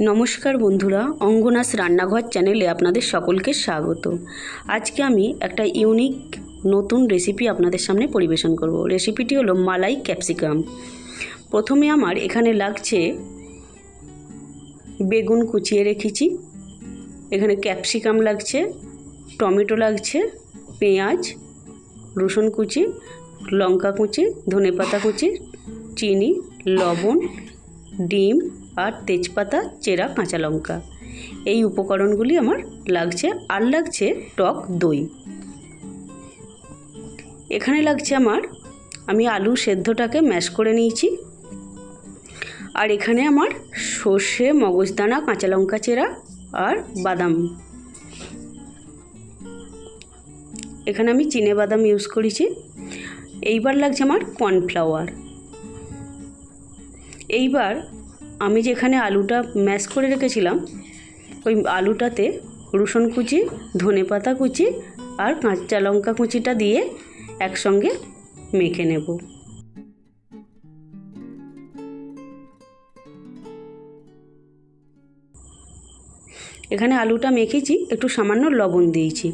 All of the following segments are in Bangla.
নমস্কার বন্ধুরা, অঙ্গনাস রান্নাঘর চ্যানেলে আপনাদের সকলকে স্বাগত। আজকে আমি একটা ইউনিক নতুন রেসিপি আপনাদের সামনে পরিবেশন করব। রেসিপিটি হলো মালাই ক্যাপসিকাম। প্রথমে আমার এখানে লাগছে বেগুন কুচিয়ে রেখেছি। এখানে ক্যাপসিকাম লাগছে, টমেটো লাগছে, পেঁয়াজ, রসুন কুচি, লঙ্কা কুচি, ধনেপাতা কুচি, চিনি, লবণ, ডিম আর তেজপাতা, চেরা, কাঁচা লঙ্কা। এই উপকরণগুলি আমার লাগছে আর লাগছে টক দই। এখানে লাগছে আমার, আমি আলু সেদ্ধটাকে ম্যাশ করে নিয়েছি। আর এখানে আমার সর্ষে, মগজদানা, কাঁচা লঙ্কা চেরা আর বাদাম। এখানে আমি চিনে বাদাম ইউজ করেছি। এইবার লাগছে আমার কর্নফ্লাওয়ার এইবার আমি যেখানে আলুটা ম্যাশ করে রেখেছিলাম, ওই আলুটাতে রসুন কুচি, ধনে পাতা কুচি আর কাঁচা লঙ্কা কুচিটা দিয়ে একসঙ্গে মেখে নেব। এখানে আলুটা মেখেছি, একটু সামান্য লবণ দিয়েছি।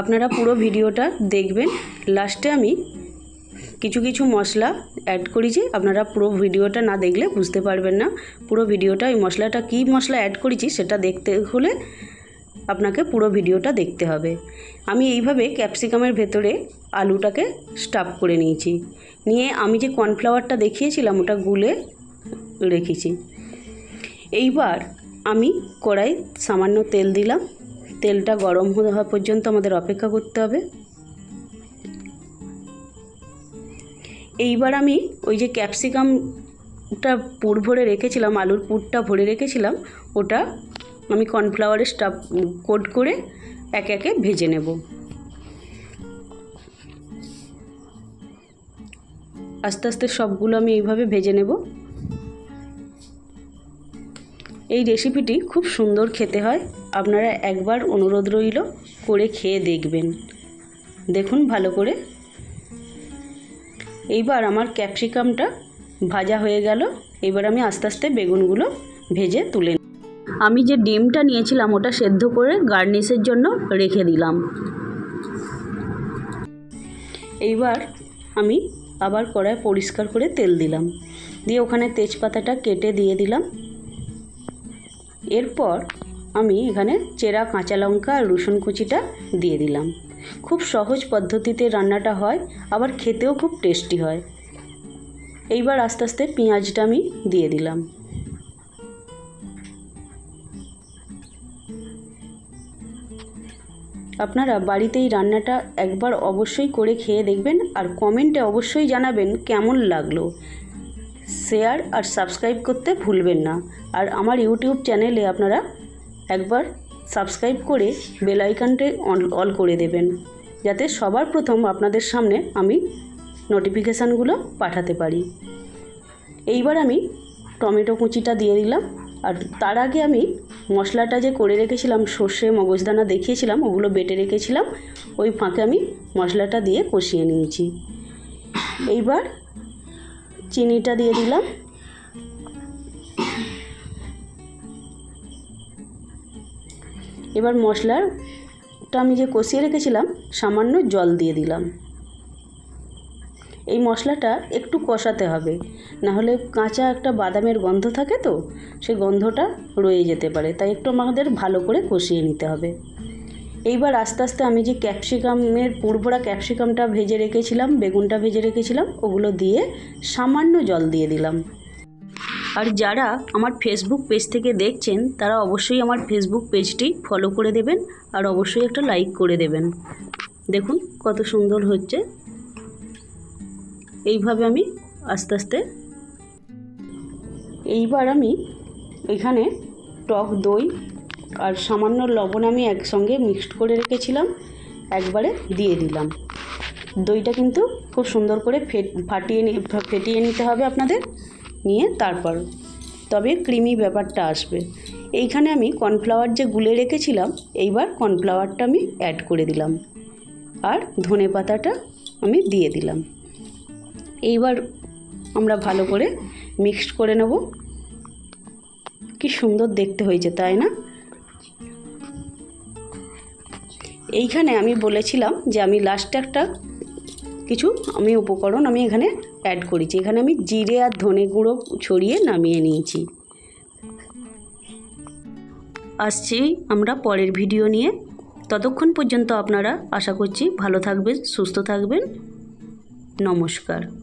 আপনারা পুরো ভিডিওটা দেখবেন, লাস্টে আমি কিছু কিছু মশলা অ্যাড করেছি আপনারা পুরো ভিডিওটা না দেখলে বুঝতে পারবেন না। পুরো ভিডিওটা, ওই মশলাটা কী মশলা অ্যাড করেছি সেটা দেখতে হলে আপনাকে পুরো ভিডিওটা দেখতে হবে। আমি এইভাবে ক্যাপসিকামের ভেতরে আলুটাকে স্টাফ করে নিয়েছি। নিয়ে আমি যে কর্নফ্লাওয়ারটা দেখিয়েছিলাম, ওটা গুলে রেখেছি। এইবার আমি কড়াই সামান্য তেল দিলাম। তেলটা গরম হওয়া পর্যন্ত আমাদের অপেক্ষা করতে হবে। এইবার আমি ওই যে ক্যাপসিকামটা পুর ভরে রেখেছিলাম, আলুর পুরটা ভরে রেখেছিলাম, ওটা আমি কর্নফ্লাওয়ারের স্টাফ কোট করে একে একে ভেজে নেব। আস্তে আস্তে সবগুলো আমি এইভাবে ভেজে নেব। এই রেসিপিটি খুব সুন্দর খেতে হয়, আপনারা একবার অনুরোধ রইল করে খেয়ে দেখবেন। দেখুন ভালো করে। এইবার আমার ক্যাপসিকামটা ভাজা হয়ে গেল। এবার আমি আস্তে আস্তে বেগুনগুলো ভেজে তুলে আমি যে ডিমটা নিয়েছিলাম, ওটা সেদ্ধ করে গার্নিশের জন্য রেখে দিলাম। এইবার আমি আবার কড়াই পরিষ্কার করে তেল দিলাম। দিয়ে ওখানে তেজপাতাটা কেটে দিয়ে দিলাম। এরপর আমি এখানে চেরা কাঁচা লঙ্কা আর রসুন কুচিটা দিয়ে দিলাম। খুব সহজ পদ্ধতিতে রান্নাটা হয়, আবার খেতেও খুব টেস্টি হয়। এইবার আস্তে আস্তে পেঁয়াজটা আমি দিয়ে দিলাম। আপনারা বাড়িতে এই রান্নাটা একবার অবশ্যই করে খেয়ে দেখবেন, আর কমেন্টে অবশ্যই জানাবেন কেমন লাগল। শেয়ার আর সাবস্ক্রাইব করতে ভুলবেন না। আর আমার ইউটিউব চ্যানেলে আপনারা একবার সাবস্ক্রাইব করে বেল আইকনটি অল করে দেবেন। যাতে সবার প্রথম আপনাদের সামনে আমি নোটিফিকেশানগুলো পাঠাতে পারি। এইবার আমি টমেটো কুচিটা দিয়ে দিলাম। আর তার আগে আমি মশলাটা যে করে রেখেছিলাম, সর্ষে, মগজদানা দেখিয়েছিলাম, ওগুলো বেটে রেখেছিলাম, ওই ফাঁকে আমি মশলাটা দিয়ে কষিয়ে নিয়েছি। এইবার চিনিটা দিয়ে দিলাম। এবার মশলাটা আমি যে কষিয়ে রেখেছিলাম, সামান্য জল দিয়ে দিলাম। এই মশলাটা একটু কষাতে হবে না হলে কাঁচা একটা বাদামের গন্ধ থাকে তো, সেই গন্ধটা রয়ে যেতে পারে, তাই একটু আমাদের ভালো করে কষিয়ে নিতে হবে। এইবার আস্তে আস্তে আমি যে ক্যাপসিকামের, পুরভরা ক্যাপসিকামটা ভেজে রেখেছিলাম, বেগুনটা ভেজে রেখেছিলাম, ওগুলো দিয়ে সামান্য জল দিয়ে দিলাম। আর যারা আমার ফেসবুক পেজ থেকে দেখছেন, তারা অবশ্যই আমার ফেসবুক পেজটি ফলো করে দেবেন আর অবশ্যই একটা লাইক করে দেবেন। দেখুন কত সুন্দর হচ্ছে। এইভাবে আমি আস্তে আস্তে এইবার আমি এখানে টক দই আর সামান্য লবণ আমি একসঙ্গে মিক্সড করে রেখেছিলাম, একবারে দিয়ে দিলাম। দইটা কিন্তু খুব সুন্দর করে ফেট, ফাটিয়ে ফেটিয়ে নিতে হবে আপনাদের। নিয়ে তারপর। তবে ক্রিমি ব্যাপারটা আসবে। এইখানে আমি কর্নফ্লাওয়ার যে গুলে রেখেছিলাম, এইবার কর্নফ্লাওয়ারটা আমি অ্যাড করে দিলাম। আর ধনে পাতাটা আমি দিয়ে দিলাম। এইবার আমরা ভালো করে মিক্সড করে নেব। কি সুন্দর দেখতে হয়েছে, তাই না? এইখানে আমি বলেছিলাম যে আমি লাস্টে একটা কিছু আমি উপকরণ আমি এখানে অ্যাড করেছি। এখানে আমি জিরে আর ধনে গুঁড়ো ছড়িয়ে নামিয়ে নিয়েছি। আসছি আমরা পরের ভিডিও নিয়ে। ততক্ষণ পর্যন্ত আপনারা আশা করছি ভালো থাকবেন, সুস্থ থাকবেন। নমস্কার।